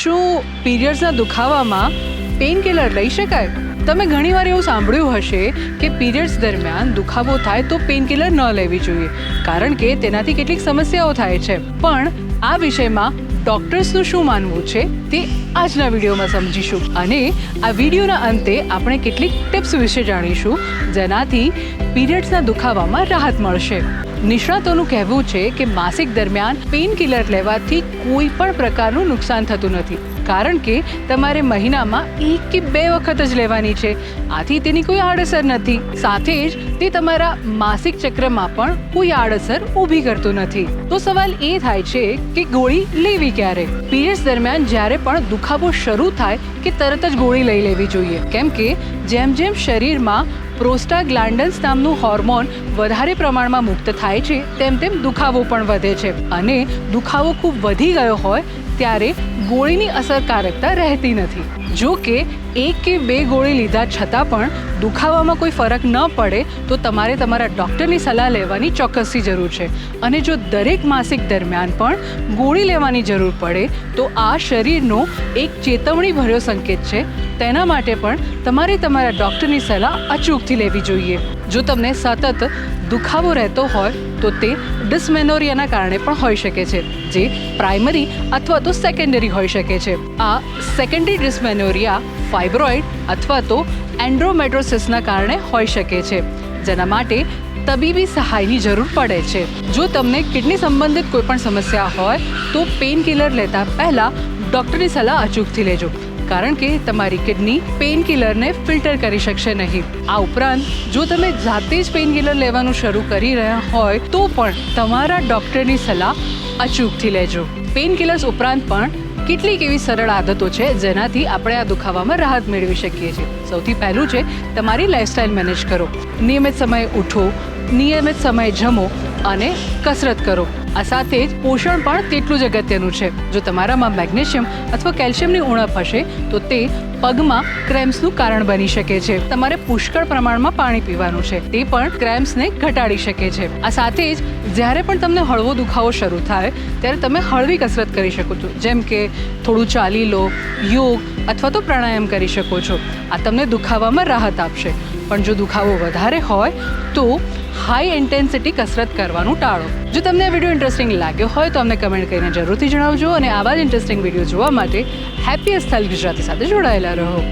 શું પીરિયડ્સના દુખાવામાં pain killer લઈ શકાય? તમે ઘણીવાર એવું સાંભળ્યું હશે કે પીરિયડ્સ દરમિયાન દુખાવો થાય તો પેઇન કિલર ન લેવી જોઈએ, કારણ કે તેનાથી કેટલીક સમસ્યાઓ થાય છે. પણ આ વિષયમાં ડોક્ટર્સનું શું માનવું છે તે આજના વિડીયોમાં સમજીશું અને આ વિડીયોના અંતે આપણે કેટલીક ટિપ્સ વિશે જાણીશું, જેનાથી પીરિયડ્સના દુખાવામાં રાહત મળશે. નિષ્ણાતોનું કહેવું છે કે માસિક દરમિયાન પેઇન કિલર લેવાથી કોઈ પણ પ્રકારનું નુકસાન થતું નથી. કારણ કે તમારે મહિનામાં એક કે બે વખત જ લેવાની છે. આથી તેની કોઈ આડઅસર નથી. સાથે જ તે તમારા માસિક ચક્રમાં પણ કોઈ આડઅસર ઊભી કરતું નથી. તો સવાલ એ થાય છે કે ગોળી લેવી ક્યારે? પીરિયડ્સ દરમિયાન જ્યારે પણ દુખાવો શરૂ થાય કે તરત જ ગોળી લઈ લેવી જોઈએ. કેમ કે જેમ જેમ શરીરમાં પ્રોસ્ટાગ્લાન્ડન્સ નામનું હોર્મોન વધારે પ્રમાણમાં મુક્ત થાય છે, તેમ તેમ દુખાવો પણ વધે છે. અને દુખાવો ખૂબ વધી ગયો હોય, ત્યારે ગોળીની અસરકારકતા રહેતી નથી. જો કે, એક કે બે ગોળી લીધા છતાં પણ દુખાવામાં કોઈ ફરક ન પડે, તો તમારે તમારા ડૉક્ટરની સલાહ લેવાની ચોક્કસથી જરૂર છે. અને જો દરેક માસિક દરમિયાન પણ ગોળી લેવાની જરૂર પડે, તો આ શરીરનો એક ચેતવણી ભર્યો સંકેત છે. તેના માટે પણ તમારે તમારા ડૉક્ટરની સલાહ અચૂકથી લેવી જોઈએ. જો તમને સતત દુખાવો રહેતો હોય તો તે ડિસમેનોરિયાના કારણે પણ હોઈ શકે છે, જે પ્રાઇમરી અથવા તો સેકન્ડરી હોઈ શકે છે. આ સેકન્ડરી ડિસ્મેનોરિયા ફાઇબ્રોઇડ અથવા તો એન્ડ્રોમેટ્રોસિસના કારણે હોઈ શકે છે, જેના માટે તબીબી સહાયની જરૂર પડે છે. જો તમને કિડની સંબંધિત કોઈ પણ સમસ્યા હોય, તો પેઇન કિલર લેતા પહેલાં ડૉક્ટરની સલાહ અચૂકથી લેજો. કારણ કે તમારી કિડની પેઇન કિલરને ફિલ્ટર કરી શકશે નહીં. આ ઉપરાંત, જો તમે જાતે જ પેઇન કિલર લેવાનું શરૂ કરી રહ્યા હોય, તો પણ તમારા ડૉક્ટરની સલાહ અચૂકથી લેજો. પેઇન કિલર્સ ઉપરાંત પણ કેટલીક એવી સરળ આદતો છે, જેનાથી આપણે આ દુખાવામાં રાહત મેળવી શકીએ છીએ. સૌથી પહેલું છે, તમારી લાઇફસ્ટાઇલ મેનેજ કરો. નિયમિત સમયે ઉઠો, નિયમિત સમયે જમો અને કસરત કરો. આ સાથે જ પોષણ પણ તેટલું જ અગત્યનું છે. જો તમારામાં મેગ્નેશિયમ અથવા કેલ્શિયમની ઉણપ હશે, તો તે પગમાં ક્રેમ્સનું કારણ બની શકે છે. તમારે પુષ્કળ પ્રમાણમાં પાણી પીવાનું છે. તે પણ ક્રેમ્સને ઘટાડી શકે છે. આ સાથે જ જ્યારે પણ તમને હળવો દુખાવો શરૂ થાય, ત્યારે તમે હળવી કસરત કરી શકો છો. જેમ કે થોડું ચાલી લો, યોગ અથવા તો પ્રાણાયામ કરી શકો છો. આ તમને દુખાવામાં રાહત આપશે. પણ જો દુખાવો વધારે હોય, તો હાઈ ઇન્ટેન્સિટી કસરત કરવાનું ટાળો. જો તમને વીડિયો ઇન્ટરેસ્ટિંગ લાગ્યો હોય તો અમને કમેન્ટ કરીને જરૂરથી જણાવજો અને આવા જ ઇન્ટરેસ્ટિંગ વીડિયો જોવા માટે હેપી સ્થળ ગુજરાતી સાથે જોડાયેલા રહો.